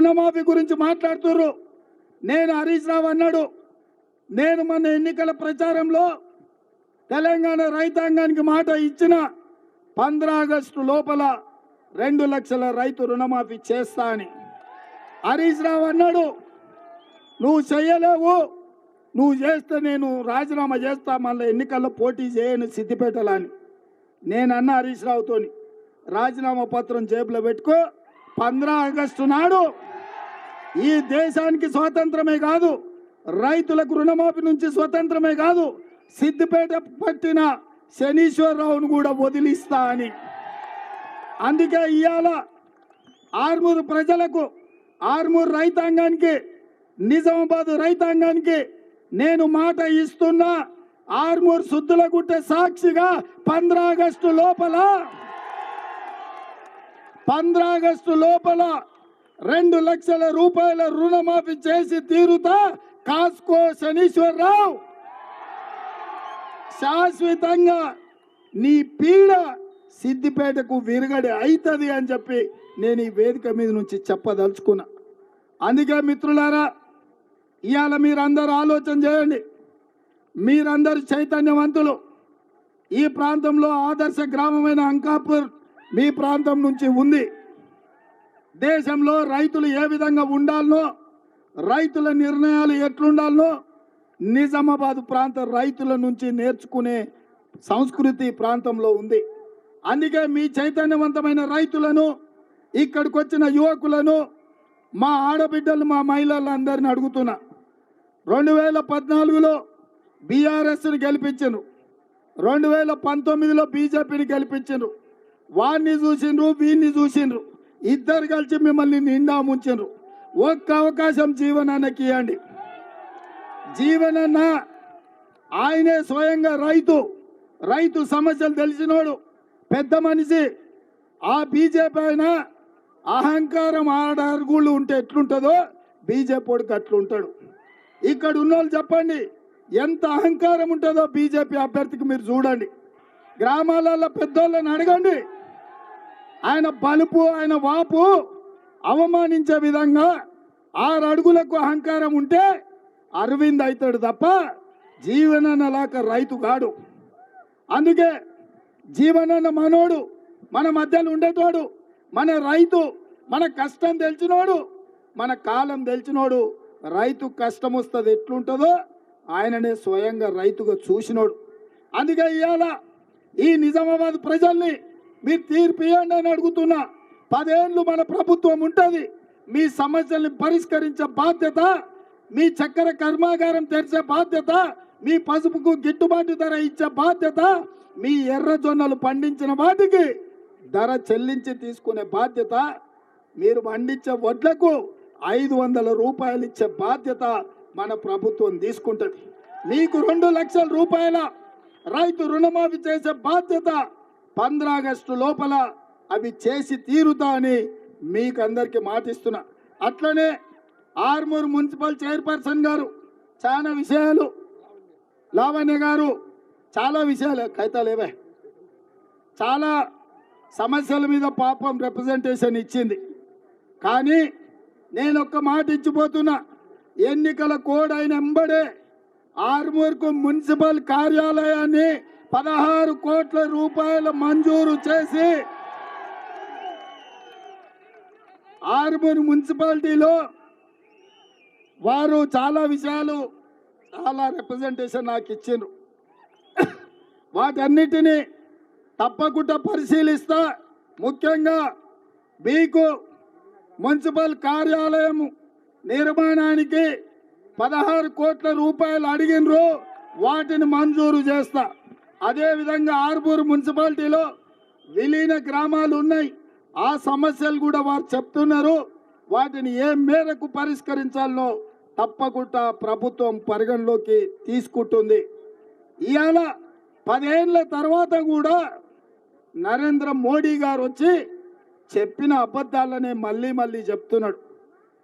రుణమాఫీ గురించి మాట్లాడుతుర్రు. నేను హరీష్ రావు అన్నాడు. నేను మన ఎన్నికల ప్రచారంలో తెలంగాణ రైతాంగానికి మాట ఇచ్చిన పంద్ర ఆగస్టు లోపల రెండు లక్షల రైతు రుణమాఫీ చేస్తా అని. హరీష్ రావు అన్నాడు నువ్వు చెయ్యలేవు నువ్వు చేస్తే నేను రాజీనామా చేస్తా మళ్ళీ ఎన్నికల్లో పోటీ చేయను సిద్దిపేటలో అని. నేను అన్న హరీష్ రావుతోని రాజీనామా పత్రం జేబులో పెట్టుకో పంద్ర ఆగస్టు నాడు ఈ దేశానికి స్వాతంత్రమే కాదు రైతులకు రుణమాఫీ నుంచి స్వతంత్రమే కాదు సిద్దిపేట పట్టిన శనీశ్వరరావును కూడా వదిలిస్తా అని. అందుకే ఇవాళ ఆర్మూరు ప్రజలకు ఆర్మూరు రైతాంగానికి నిజామాబాద్ రైతాంగానికి నేను మాట ఇస్తున్నా ఆర్మూర్ శుద్ధుల సాక్షిగా పంద్రాగస్టు లోపల పంద్రాగస్టు లోపల రెండు లక్షల రూపాయల రుణమాఫీ చేసి తీరుతా కాస్కో శనీశ్వరరావు. శాశ్వతంగా నీ పీడ సిద్దిపేటకు విరగడి అవుతుంది అని చెప్పి నేను ఈ వేదిక మీద నుంచి చెప్పదలుచుకున్నా. అందుకే మిత్రులారా ఇవాళ మీరందరూ ఆలోచన చేయండి. మీరందరు చైతన్యవంతులు. ఈ ప్రాంతంలో ఆదర్శ గ్రామమైన అంకాపూర్ మీ ప్రాంతం నుంచి ఉంది. దేశంలో రైతులు ఏ విధంగా ఉండాలనో రైతుల నిర్ణయాలు ఎట్లుండాలనో నిజామాబాద్ ప్రాంత రైతుల నుంచి నేర్చుకునే సంస్కృతి ప్రాంతంలో ఉంది. అందుకే మీ చైతన్యవంతమైన రైతులను ఇక్కడికి వచ్చిన యువకులను మా ఆడబిడ్డలు మా మహిళలందరిని అడుగుతున్నా. రెండు వేల పద్నాలుగులో బీఆర్ఎస్ని గెలిపించను. రెండు వేల పంతొమ్మిదిలో బీజేపీని గెలిపించను. వారిని చూసిండ్రు వీడిని చూసిండ్రు. ఇద్దరు కలిసి మిమ్మల్ని నిండా ముంచిండ్రు ఒక్క అవకాశం జీవనానికి ఇవ్వండి జీవనన్న ఆయనే స్వయంగా రైతు. రైతు సమస్యలు తెలిసినోడు పెద్ద మనిషి. ఆ బీజేపీ ఆయన అహంకారం ఆడ అరుగుళ్ళు ఉంటే ఎట్లుంటుందో బీజేపీ వాడికి అట్లుంటాడు. ఇక్కడ ఉన్నోళ్ళు చెప్పండి ఎంత అహంకారం ఉంటుందో బీజేపీ అభ్యర్థికి మీరు చూడండి. గ్రామాలలో పెద్దోళ్ళని అడగండి. ఆయన బలుపు ఆయన వాపు అవమానించే విధంగా ఆరు అడుగులకు అహంకారం ఉంటే అరవింద్ అవుతాడు తప్ప జీవనన్నలాక రైతు కాడు. అందుకే జీవనన్న మనోడు మన మధ్యలో ఉండేటోడు మన రైతు మన కష్టం తెలిసినోడు మన కాలం తెలిసినోడు రైతు కష్టం వస్తుంది ఎట్లుంటుందో ఆయననే స్వయంగా రైతుగా చూసినోడు. అందుకే ఇవాళ ఈ నిజామాబాద్ ప్రజల్ని మీరు తీర్పు ఇవ్వండి అని అడుగుతున్నా. పదేళ్ళు మన ప్రభుత్వం ఉంటుంది. మీ సమస్యల్ని పరిష్కరించే బాధ్యత మీ చక్కెర కర్మాగారం తెరిచే బాధ్యత మీ పసుపుకు గిట్టుబాటు ధర ఇచ్చే బాధ్యత మీ ఎర్రజొన్నలు పండించిన వాటికి ధర చెల్లించి తీసుకునే బాధ్యత మీరు పండించే వడ్లకు ఐదు వందల రూపాయలు ఇచ్చే బాధ్యత మన ప్రభుత్వం తీసుకుంటుంది. మీకు రెండు లక్షల రూపాయల రైతు రుణమాఫీ చేసే బాధ్యత ఆగస్టు లోపల అవి చేసి తీరుతా అని మీకు అందరికి మాటిస్తున్నా. అట్లనే ఆర్మూర్ మున్సిపల్ చైర్పర్సన్ గారు చాలా విషయాలు లావణ్య గారు చాలా విషయాలు కైతాలేవే చాలా సమస్యల మీద పాపం రిప్రజెంటేషన్ ఇచ్చింది. కానీ నేను ఒక్క మాట ఇచ్చిపోతున్నా ఎన్నికల కోడ్ అయిన ఎంబడే ఆర్మూర్కు మున్సిపల్ కార్యాలయాన్ని పదహారు కోట్ల రూపాయల మంజూరు చేసి ఆర్మూర్ మున్సిపాలిటీలో వారు చాలా విషయాలు చాలా రిప్రజెంటేషన్ నాకు ఇచ్చిండ్రు. వాటన్నిటినీ తప్పకుండా పరిశీలిస్తా. ముఖ్యంగా మీకు మున్సిపల్ కార్యాలయం నిర్మాణానికి పదహారు కోట్ల రూపాయలు అడిగినరు వాటిని మంజూరు చేస్తా. అదేవిధంగా ఆర్మూరు మున్సిపాలిటీలో విలీన గ్రామాలు ఉన్నాయి. ఆ సమస్యలు కూడా వారు చెప్తున్నారు. వాటిని ఏ మేరకు పరిష్కరించాలనో తప్పకుండా ప్రభుత్వం పరిగణలోకి తీసుకుంటుంది. ఇవాళ పదేళ్ళ తర్వాత కూడా నరేంద్ర మోడీ గారు వచ్చి చెప్పిన అబద్ధాలనే మళ్ళీ మళ్ళీ చెప్తున్నాడు.